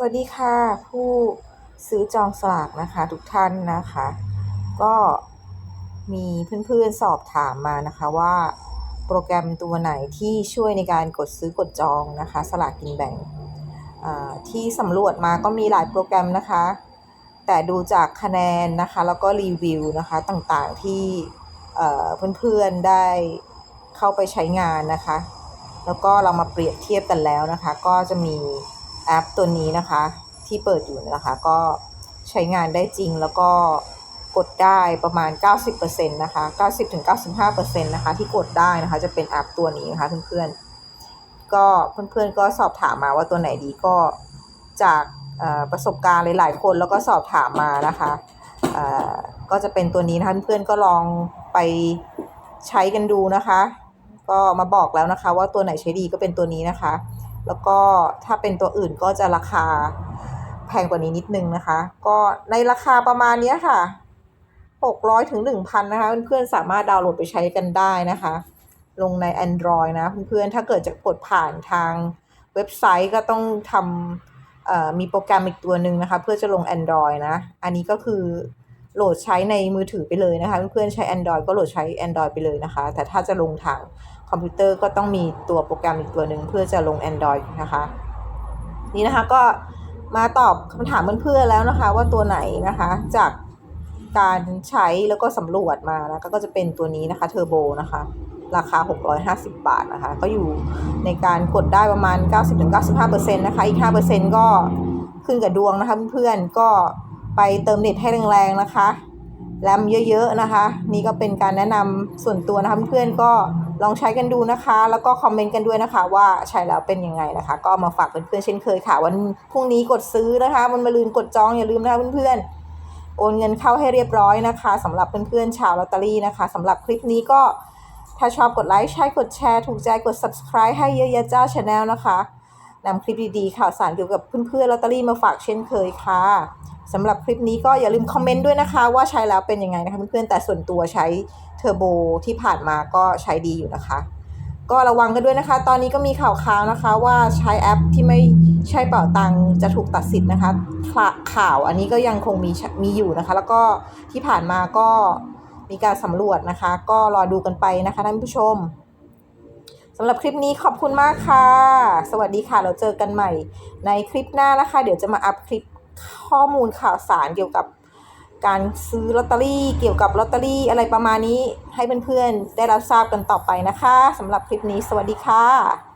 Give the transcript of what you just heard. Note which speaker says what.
Speaker 1: สวัสดีค่ะ ผู้ซื้อจองสลากนะคะ ทุกท่านนะคะ ก็มีเพื่อนๆสอบถามมานะคะว่า โปรแกรมตัวไหนที่ช่วยในการกดซื้อกดจองนะคะ สลากกินแบ่งที่สำรวจมาก็มีหลายโปรแกรมนะคะ แต่ดูจากคะแนนนะคะ แล้วก็รีวิวนะคะต่างๆที่เพื่อนๆได้เข้าไปใช้งานนะคะ แล้วก็เรามาเปรียบเทียบกันแล้วนะคะ ก็จะมี แอปตัวนี้นะคะ ที่เปิดอยู่นะคะ ก็ใช้งานได้จริงแล้วก็กดได้ประมาณ 90%นะคะ 90-95%นะคะ ที่กดได้นะคะจะเป็นแอปตัวนี้นะคะเพื่อนๆ ก็เพื่อนๆก็สอบถามมาว่าตัวไหนดีก็จากประสบการณ์หลายๆคนแล้วก็สอบถามมานะคะก็จะเป็นตัวนี้นะคะเพื่อนๆก็ลองไปใช้กันดูนะคะ ก็มาบอกแล้วนะคะ ว่าตัวไหนใช้ดีก็เป็นตัวนี้นะคะ แล้วก็ถ้าเป็นตัวอื่นก็จะราคาแพงกว่านี้นิดนึงนะคะ ก็ในราคาประมาณนี้ค่ะ600ถึง1,000นะคะเพื่อนๆสามารถดาวน์โหลดไปใช้กันได้นะคะ ลงใน Android นะเพื่อนๆถ้าเกิดจะกดผ่านทางเว็บไซต์ก็ต้องทำมีโปรแกรมอีกตัวหนึ่งนะคะ เพื่อจะลง Android นะ อันนี้ก็คือ โหลดใช้ในมือถือไปเลยนะคะ เพื่อนๆใช้ Android ก็โหลดใช้ Android ไปเลยนะคะ แต่ถ้าจะลงทางคอมพิวเตอร์ก็ต้องมีตัวโปรแกรมอีกตัวหนึ่งเพื่อจะลง Android นะคะ นี่นะคะก็มาตอบคำถามเพื่อนๆแล้วนะคะ ว่าตัวไหนนะคะจากการใช้แล้วก็สำรวจมานะก็จะเป็นตัวนี้นะคะเทอร์โบนะคะ ราคา 650 บาทนะคะ ก็อยู่ในการกดได้ประมาณ 90-95%นะคะ อีก 5%ก็ขึ้นกับดวงนะคะเพื่อนๆก็ ไปเติมเน็ตให้แรงๆนะคะแรมเยอะๆนะคะ นี่ก็เป็นการแนะนำส่วนตัวนะคะเพื่อนๆก็ลองใช้กันดูนะคะ แล้วก็คอมเมนต์กันด้วยนะคะ ว่าใช้แล้วเป็นยังไงนะคะ ก็มาฝากเพื่อนๆเช่นเคยค่ะ วันพรุ่งนี้กดซื้อนะคะวันมะรืนกดจองอย่าลืมนะคะเพื่อนๆโอนเงินเข้าให้เรียบร้อยนะคะสำหรับเพื่อนๆชาวลอตเตอรี่นะคะสำหรับคลิปนี้ก็ถ้าชอบกดไลค์ใช่กดแชร์ถูกใจกด subscribe ให้เยอะๆจ้าชาแนลนะคะนำคลิปดีๆข่าวสารเกี่ยวกับเพื่อนๆลอตเตอรี่มาฝากเช่นเคยค่ะ สำหรับคลิปนี้ก็อย่าลืมคอมเมนต์ด้วยนะคะว่าใช้แล้วเป็นยังไงนะคะเพื่อนๆแต่ส่วนตัวใช้เทอร์โบที่ผ่านมาก็ใช้ดีอยู่นะคะ ก็ระวังกันด้วยนะคะ ตอนนี้ก็มีข่าวค้าวนะคะ ว่าใช้แอปที่ไม่ใช่เป่าตังจะถูกตัดสิทธิ์นะคะข่าข่าวอันนี้ก็ยังคงมีมีอยู่นะคะ แล้วก็ที่ผ่านมาก็มีการสำรวจนะคะ ก็รอดูกันไปนะคะท่านผู้ชมสำหรับคลิปนี้ขอบคุณมากค่ะ สวัสดีค่ะ เราเจอกันใหม่ในคลิปหน้านะคะ เดี๋ยวจะมาอัพคลิป ข้อมูลข่าวสารเกี่ยวกับการซื้อลอตเตอรี่เกี่ยวกับลอตเตอรี่อะไรประมาณนี้ให้เพื่อนๆได้รับทราบกันต่อไปนะคะสำหรับคลิปนี้สวัสดีค่ะ